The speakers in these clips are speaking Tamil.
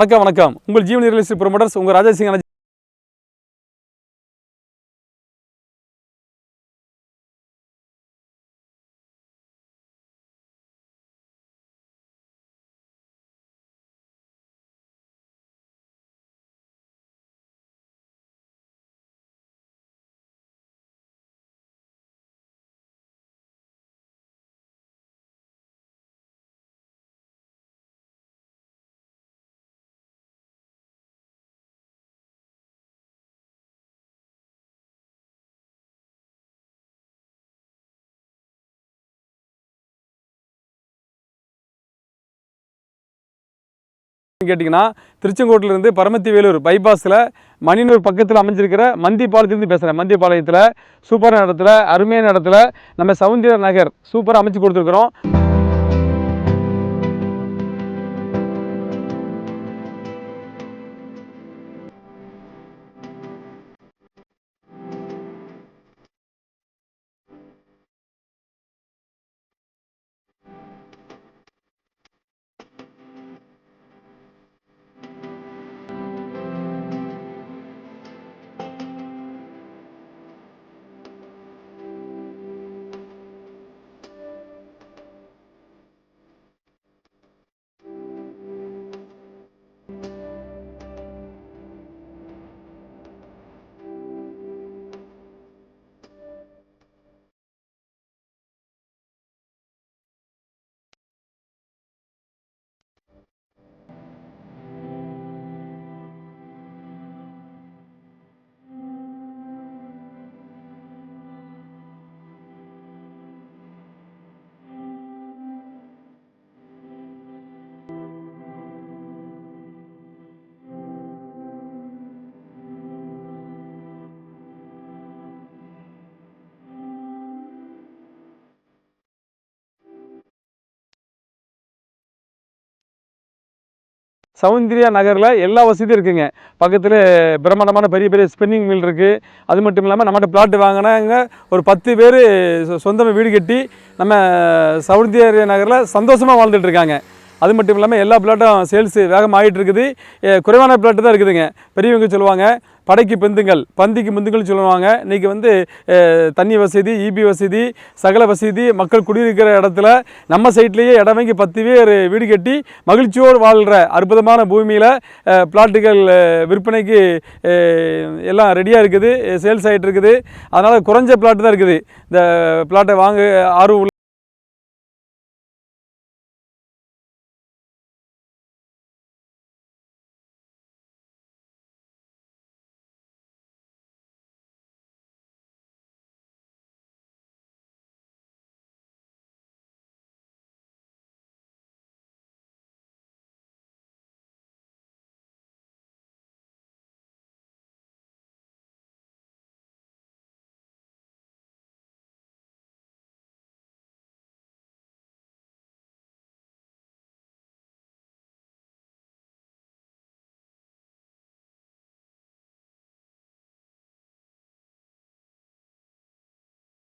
வணக்கம் வணக்கம். உங்கள் ஜீவன் ரியல் எஸ்டேட் ப்ரொமோட்டர்ஸ் உங்கள் ராஜா சிங் கேட்டிங்கன்னா திருச்செங்கோட்டிலிருந்து பரமத்தி வேலூர் பைபாஸில் மணினூர் பக்கத்தில் அமைஞ்சிருக்கிற மந்திபாலையத்திலேருந்து பேசுகிறேன் மந்தி பாளையத்தில் சூப்பரான இடத்துல அருமையான இடத்துல நம்ம சவுந்தர நகர் சூப்பராக அமைச்சு கொடுத்துருக்குறோம். சௌந்தர்யா நகரில் எல்லா வசதியும் இருக்குதுங்க பக்கத்தில் பிரம்மாண்டமான பெரிய பெரிய ஸ்பின்னிங் மில் இருக்குது அது மட்டும் இல்லாமல் நம்மகிட்ட பிளாட் வாங்கினாங்க. ஒரு பத்து பேர் சொந்தமாக வீடு கட்டி நம்ம சௌந்தர்யா நகரில் சந்தோஷமாக வாழ்ந்துட்டுருக்காங்க அது மட்டும் இல்லாமல் எல்லா பிளாட்டும் சேல்ஸ் வேகமாக ஆகிட்டு இருக்குது குறைவான பிளாட்டு தான் இருக்குதுங்க. பெரியவங்க சொல்லுவாங்க படைக்கு பெந்துங்கள் பந்திக்கு முந்துங்கள் சொல்லுவாங்க. இன்றைக்கி வந்து தண்ணி வசதி இபி வசதி சகல வசதி மக்கள் குடியிருக்கிற இடத்துல நம்ம சைட்லேயே இடம் வாங்கி பத்து பேர் வீடு கட்டி மகிழ்ச்சியோடு வாழ்கிற அற்புதமான பூமியில் பிளாட்டுகள் விற்பனைக்கு எல்லாம் ரெடியாக இருக்குது சேல்ஸ் ஆகிட்டு இருக்குது அதனால் குறைஞ்ச பிளாட்டு தான் இருக்குது. இந்த பிளாட்டை வாங்க ஆர்வம்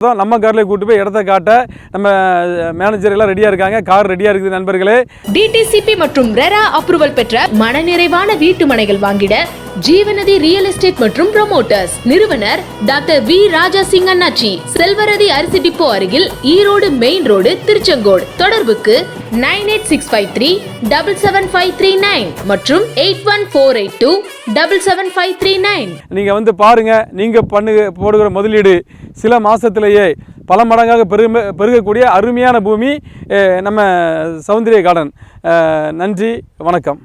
தான் நம்ம காரில் கூட்டு போய் இடத்த காட்ட நம்ம மேனேஜர் எல்லாம் ரெடியாக இருக்காங்க. கார் ரெடியாக இருக்குது நண்பர்களே. டிடிசிபி மற்றும் ரெரா அப்ரூவல் பெற்ற மனநிறைவான வீட்டு மனைகள் வாங்கிட ஜீவநதி ரியல் எஸ்டேட் மற்றும் ப்ரொமோட்டர்ஸ் நிறுவனர் டாக்டர் வி ராஜா சிங் அண்ணாச்சி. செல்வரதி அரிசி டிப்போ அருகில் ஈரோடு மெயின் ரோடு திருச்செங்கோடு. தொடர்புக்கு nine eight six five three double seven five three nine மற்றும் eight one four eight two double seven five three nine நீங்கள் வந்து பாருங்கள் நீங்கள் பண்ணு போடுகிற முதலீடு சில மாதத்திலேயே பல மடங்காக பெருமை பெருகக்கூடிய அருமையான பூமி நம்ம சௌந்தரிய கார்டன் நன்றி வணக்கம்.